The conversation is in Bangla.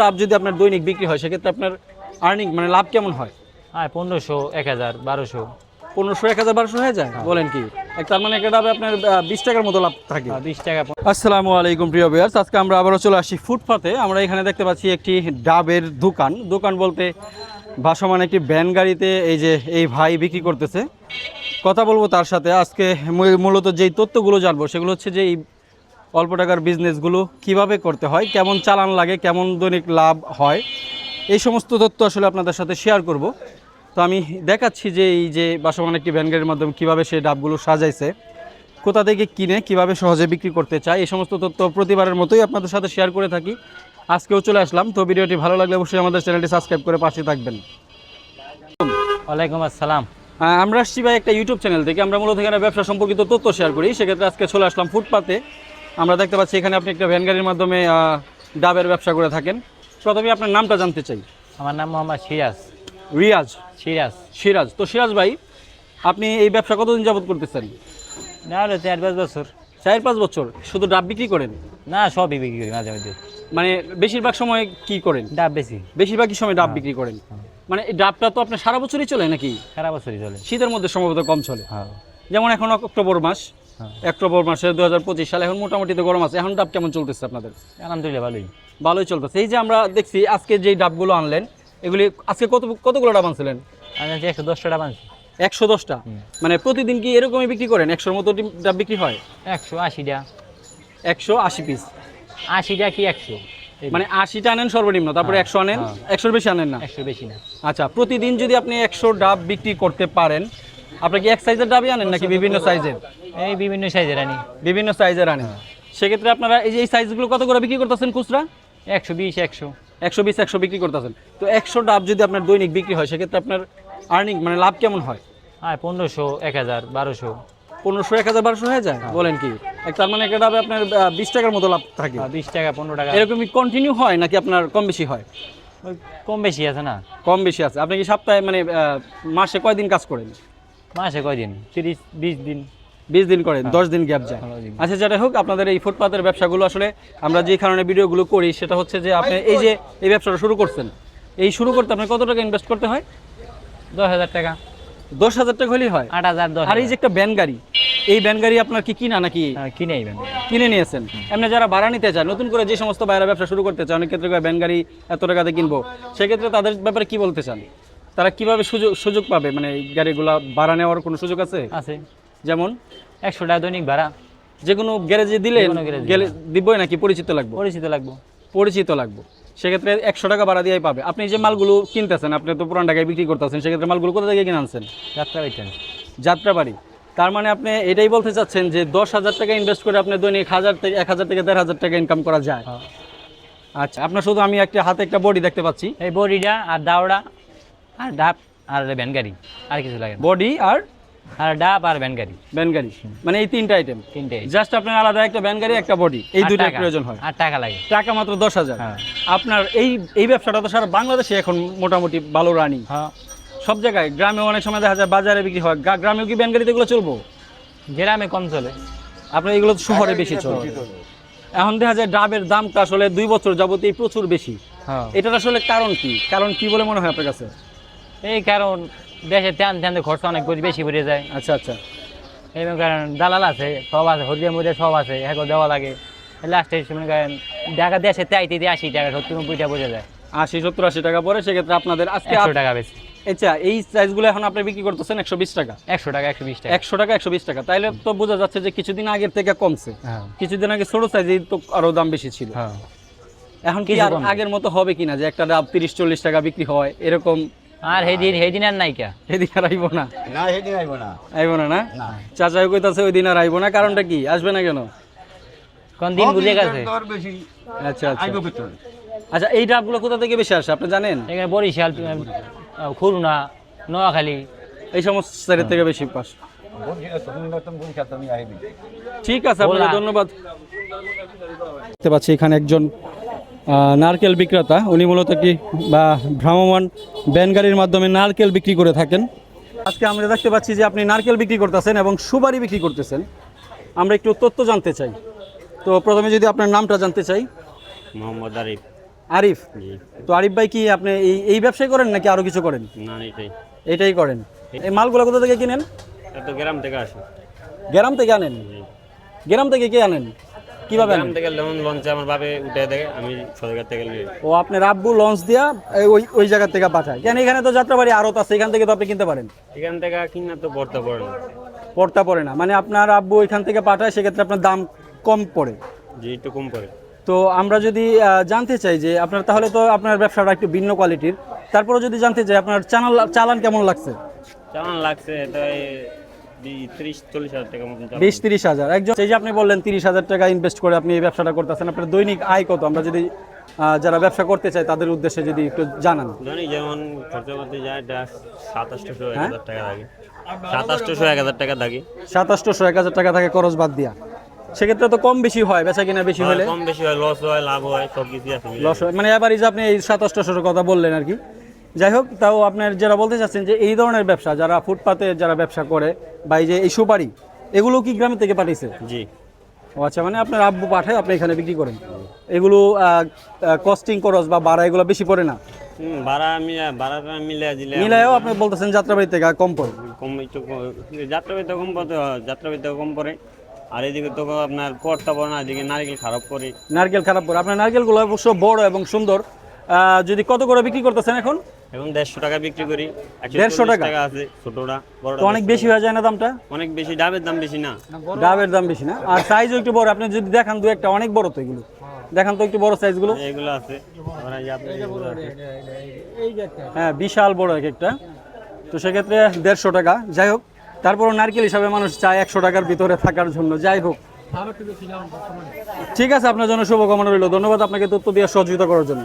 ডাব যদি আপনার দৈনিক বিক্রি হয় সেক্ষেত্রে আপনার আর্নিং মানে লাভ কেমন হয়? হ্যাঁ পনেরোশো এক হাজার বারোশো। পনেরোশো এক হাজার বারোশো হয়ে যায়? বলেন কি? তার মানে একটা ডাবে আপনার বিশ টাকার মতো লাভ থাকে। বিশ টাকা আসসালামু আলাইকুম প্রিয় ভিউয়ার্স আজকে আমরা আবারও চলে আসি ফুটপাতে। আমরা এখানে দেখতে পাচ্ছি একটি ডাবের দোকান। দোকান বলতে ভাসমান একটি ভ্যান গাড়িতে এই যে এই ভাই বিক্রি করতেছে। কথা বলব তার সাথে। আজকে মূলত যেই তথ্যগুলো জানব সেগুলো হচ্ছে যে এই অল্প টাকার বিজনেসগুলো কীভাবে করতে হয় কেমন চালান লাগে কেমন দৈনিক লাভ হয় এই সমস্ত তথ্য আসলে আপনাদের সাথে শেয়ার করব। তো আমি দেখাচ্ছি যে এই যে বাসমান একটি ভ্যান গাড়ির মাধ্যমে কীভাবে সেই ডাবগুলো সাজাইছে কোথা থেকে কিনে কীভাবে সহজে বিক্রি করতে চায় এই সমস্ত তথ্য প্রতিবারের মতোই আপনাদের সাথে শেয়ার করে থাকি। আজকেও চলে আসলাম তো ভিডিওটি ভালো লাগলে অবশ্যই আমাদের চ্যানেলটি সাবস্ক্রাইব করে পাশে থাকবেন। ওয়ালাইকুম আসসালাম। আমরা আসছি ভাই একটা ইউটিউব চ্যানেল থেকে আমরা মূলত এখানে ব্যবসা সম্পর্কিত তথ্য শেয়ার করি সেক্ষেত্রে আজকে চলে আসলাম ফুটপাতে। আমরা দেখতে পাচ্ছি এখানে আপনি একটা ভ্যান গাড়ির মাধ্যমে ডাবের ব্যবসা করে থাকেন। প্রথমে আপনার নামটা জানতে চাই। আমার নাম মোহাম্মদ সিরাজ। রিয়াজ। সিরাজ। সিরাজ। তো সিরাজ ভাই আপনি এই ব্যবসা কতদিন যাবত করতেছেন? না হলো চার পাঁচ বছর। চার পাঁচ বছর? শুধু ডাব বিক্রি করেন? না সবই বিক্রি করি মাঝে মাঝে মানে বেশিরভাগ সময় কি করেন? ডাব বেশি। বেশিরভাগই সময় ডাব বিক্রি করেন। মানে এই ডাবটা তো আপনার সারা বছরই চলে নাকি? সারা বছরই চলে। শীতের মধ্যে সম্ভবত কম চলে। হ্যাঁ। যেমন এখন অক্টোবর মাস হ্যাঁ। অক্টোবর মাসে দু হাজার পঁচিশ সালে এখন মোটামুটি তো গরম আছে। এখন ডাব কেমন চলতেছে আপনাদের? আলহামদুলিল্লাহ ভালোই। ভালোই চলতেছে। এই যে আমরা দেখছি আজকে যেই ডাবগুলো আনলেন এগুলি আজকে কত কতগুলো ডাব আনছিলেন? একশো দশ টাকা বানছি একশো দশটা মানে প্রতিদিন কি এরকমই বিক্রি করেন? একশোর মতো ডাব বিক্রি হয়? একশো আশিটা একশো আশি পিস আশিটা কি একশো? মানে আশিটা আনেন সর্বনিম্ন তারপরে একশো আনেন? হ্যাঁ। একশোর বেশি আনেন না? একশো বেশি না। আচ্ছা প্রতিদিন যদি আপনি একশো ডাব বিক্রি করতে পারেন আপনি কি এক সাইজের ডাবই আনেন নাকি বিভিন্ন সাইজের এই বিভিন্ন সাইজের আনি। বিভিন্ন সাইজের আনেন। সেক্ষেত্রে আপনারা এই যে এই সাইজগুলো কত করে বিক্রি করতেছেন খুচরা? একশো বিশ একশো। একশো বিশ একশো বিক্রি করতেছেন। তো একশো ডাব যদি আপনার দৈনিক বিক্রি হয় সেক্ষেত্রে আপনার আর্নিং মানে লাভ কেমন হয়? হ্যাঁ পনেরোশো এক হাজার বারোশো। পনেরোশো এক হাজার বারোশো হয়ে যায়? বলেন কি? তার মানে একটা ডাবে আপনার বিশ টাকার মতো লাভ থাকে। বিশ টাকা পনেরো টাকা। এরকমই কন্টিনিউ হয় নাকি আপনার কম বেশি হয়? কম বেশি আছে না। কম বেশি আছে। আপনি কি সপ্তাহে মানে মাসে কয়দিন কাজ করেন? মাসে কয়দিন? তিরিশ বিশ দিন? বিশ দিন করেন দশ দিন গ্যাপ যায়। আচ্ছা যেটা হোক আপনাদের এই ফুটপাতের ব্যবসাগুলো আসলে আমরা যে কারণে ভিডিওগুলো করি সেটা হচ্ছে যে আপনি এই যে এই ব্যবসাটা শুরু করছেন এই শুরু করতে আপনার কত টাকা ইনভেস্ট করতে হয়? দশ হাজার টাকা। দশ হাজার টাকা হলেই হয়? আট হাজার দশ আর এই যে একটা ব্যান গাড়ি এই ব্যান গাড়ি আপনার কি কিনা নাকি? হাজার। কিনে কিনে নিয়েছেন। এমনি যারা ভাড়া নিতে চায় নতুন করে যে সমস্ত বাইরে ব্যবসা শুরু করতে চায় অনেক ক্ষেত্রে কয়, ব্যান গাড়ি এত টাকাতে কিনবো? সেক্ষেত্রে তাদের ব্যাপারে কি বলতে চান? তারা কীভাবে সুযোগ সুযোগ পাবে? মানে গাড়িগুলা ভাড়া নেওয়ার কোনো সুযোগ আছে? আছে। যেমন? একশো টাকা দৈনিক ভাড়া। যে কোনো গ্যারেজে দিলে গেলে দিবই নাকি? পরিচিত লাগবে? পরিচিত লাগবো। পরিচিত লাগবো। সেক্ষেত্রে একশো টাকা ভাড়া দিয়ে পাবে। আপনি যে মালগুলো কিনতেছেন আপনি তো পুরান টাকায় বিক্রি করতেছেন সেক্ষেত্রে মালগুলো কোথা থেকে কিনে আনছেন? যাত্রা বাইতেন যাত্রাবাড়ি। তার মানে আপনি এটাই বলতে চাচ্ছেন যে দশ হাজার টাকা ইনভেস্ট করে আপনি দৈনিক হাজার থেকে এক হাজার থেকে দেড় হাজার টাকা ইনকাম করা যায়। আচ্ছা আপনার শুধু আমি একটা হাতে একটা বডি দেখতে পাচ্ছি। এই বড়িটা আর দাওড়া আর ডাব আর ভ্যান গাড়ি আর কিছু লাগে বডি আর আর ডাব আর ভ্যান গাড়ি। ভ্যান গাড়ি। মানে এই তিনটা আইটেম তিনটে জাস্ট আপনার আলাদা একটা ভ্যান গাড়ি একটা বডি। এই টাকা। প্রয়োজন হয়। আর টাকা লাগে। টাকা মাত্র দশ হাজার। হ্যাঁ। আপনার এই এই ব্যবসাটা তো সারা বাংলাদেশে এখন মোটামুটি ভালো রানিং হ্যাঁ। সব জায়গায় গ্রামে অনেক সময় দেখা যায় বাজারে বিক্রি হয়। গ্রামেও কি ভ্যান গাড়িতে এগুলো চলবো? গ্রামে কম চলে। আপনার এগুলো তো শহরে বেশি চলে। এখন দেখা যায় ডাবের দামটা আসলে দুই বছর যাবতীয় প্রচুর বেশি। হ্যাঁ। এটার আসলে কারণ কি? কারণ কি বলে মনে হয় আপনার কাছে? এই কারণ দেশে ত্যান ত্যান খরচা অনেক বেশি- বেশি বেড়ে যায়। আচ্ছা আচ্ছা। এই করেন দালাল আছে সব আছে হরিয়া মরিয়া সব আছে এখন দেওয়া লাগে। লাস্টে মনে করেন টাকা দেশে তাইতে দিয়ে আশি টাকা সত্তর নব্বইটা বোঝা যায়। আশি সত্তর আশি টাকা পরে সেক্ষেত্রে আপনাদের আজকে একশো টাকা বেশি। আচ্ছা এই সাইজগুলো এখন আপনি বিক্রি করতেছেন একশো বিশ টাকা। একশো টাকা একশো বিশ টাকা। একশো টাকা একশো বিশ টাকা। তাইলে তো বোঝা যাচ্ছে যে কিছুদিন আগের থেকে কমছে। হ্যাঁ। কিছুদিন আগে ছোট সাইজে তো আরও দাম বেশি ছিল। হ্যাঁ। এখন কি আর আগের মতো হবে কিনা? যে একটা ডাব তিরিশ চল্লিশ টাকা বিক্রি হয় এরকম আর সেদিন সেদিন আর নাইকা এদিকে আর আইব না? না সেদিন আইব না। আইব না না? চাচা কইতাছে ওই দিন আর আইব না কারণটা কি? আসবে না কেন? কোন দিন বুঝে গেছে? আচ্ছা আচ্ছা। আইব আচ্ছা এই ডাবগুলো কোথা থেকে বেশি আসে আপনি জানেন? এখানে বরিশাল খুলনা নোয়াখালী। এই সমস্ত সাইডের থেকে বেশি পাস। ঠিক আছে আপনাকে ধন্যবাদ। দেখতে পাচ্ছি এখানে একজন নারকেল বিক্রেতা। উনি মূলত কি বা ভ্রাম্যমান ব্যান গাড়ির মাধ্যমে নারকেল বিক্রি করে থাকেন। আজকে আমরা দেখতে পাচ্ছি যে আপনি নারকেল বিক্রি করতেছেন এবং সুপারি বিক্রি করতেছেন। আমরা একটু তথ্য জানতে চাই। তো প্রথমে যদি আপনার নামটা জানতে চাই। মোহাম্মদ আরিফ। আরিফ? তো আরিফ ভাই কি আপনি এই এই ব্যবসায় করেন নাকি আরও কিছু করেন? না এটাই। এটাই করেন। এই মালগুলো কোথা থেকে কিনেন? গ্রাম থেকে আসে। গ্রাম থেকে আনেন? গ্রাম থেকে কে আনেন? কীভাবে গ্রাম থেকে লেমন লঞ্চে আমার বাপে উঠে দেয় আমি সরকার থেকে লিয়ে ও আপনার আব্বু লঞ্চ দিয়া ওই ওই জায়গা থেকে পাঠায়। কেন এখানে তো যাত্রাবাড়ি আড়ত আছে এখান থেকে তো আপনি কিনতে পারেন? এখান থেকে কিনা তো পড়তে পড়ে না। পড়তা পড়ে না। মানে আপনার আব্বু এখান থেকে পাঠায় সেক্ষেত্রে আপনার দাম কম পড়ে। যে একটু কম করে তো আমরা যদি জানতে চাই যে আপনার তাহলে তো আপনার ব্যবসাটা একটু ভিন্ন কোয়ালিটির তারপরে যদি জানতে চাই আপনার চালান চালান কেমন লাগছে? চালান লাগছে তাই বিশ তিরিশ হাজার একজন এই যে আপনি বললেন তিরিশ হাজার টাকা ইনভেস্ট করে আপনি এই ব্যবসাটা করতেছেন আপনার দৈনিক আয় কত? আমরা যদি যারা ব্যবসা করতে চায় তাদের উদ্দেশ্যে যদি একটু জানান। যেমন খরচা করতে যায় সাতাশশো এক হ্যাঁ? হাজার টাকা থাকে সাতাশশো এক হাজার টাকা থাকে সাতাশশো এক হাজার টাকা থাকে খরচ বাদ দিয়া। সেক্ষেত্রে তো কম বেশি হয় বেচা কিনা বেশি হলে। কম বেশি হয় লস হয় লাভ হয় সব কিছু আছে লস হয়। মানে যে আপনি এই সাতাশটাশোর কথা বললেন আর কি। যাই হোক তাও আপনার যারা বলতে চাচ্ছেন যে এই ধরনের ব্যবসা যারা ফুটপাতে যারা ব্যবসা করে বা এই যে এই সুপারি এগুলো কি গ্রামে থেকে পাঠিয়েছে জি। ও আচ্ছা মানে আপনার আব্বু পাঠায় আপনি এখানে বিক্রি করেন। এগুলো কস্টিং খরচ বা ভাড়া এগুলো বেশি পড়ে না? হুম, ভাড়া মিলে ভাড়াটা মিলে দিলে মিলায়ও আপনি বলতেছেন যাত্রাবাড়ি থেকে কম পড়ে। কম একটু কম পড়ে কম পড়ে। আর এদিকে তো আপনার পড়ে না এদিকে নারকেল খারাপ করে। নারকেল খারাপ পড়ে। আপনার নারকেলগুলো অবশ্য বড় এবং সুন্দর। যদি কত করে বিক্রি করতেছেন এখন? এখন দেড়শো টাকা বিক্রি করি। 150 টাকা? আছে ছোটটা বড়টা তো অনেক বেশি হয়ে যায় না দামটা? অনেক বেশি ডাবের দাম বেশি না। ডাবের দাম বেশি না? আর সাইজও একটু বড় আপনি যদি দেখান দু একটা অনেক বড় তো এগুলো। দেখান তো একটু বড় সাইজগুলো এগুলো আছে। এগুলো। হ্যাঁ বিশাল বড় এক একটা। তো সেক্ষেত্রে দেড়শো টাকা। যাই হোক তারপরও নারকেল হিসাবে মানুষ চায় একশো টাকার ভিতরে থাকার জন্য। যাই হোক। ঠিক আছে আপনার জন্য শুভকামনা রইল। ধন্যবাদ আপনাকে তথ্য দিয়ে সহযোগিতা করার জন্য।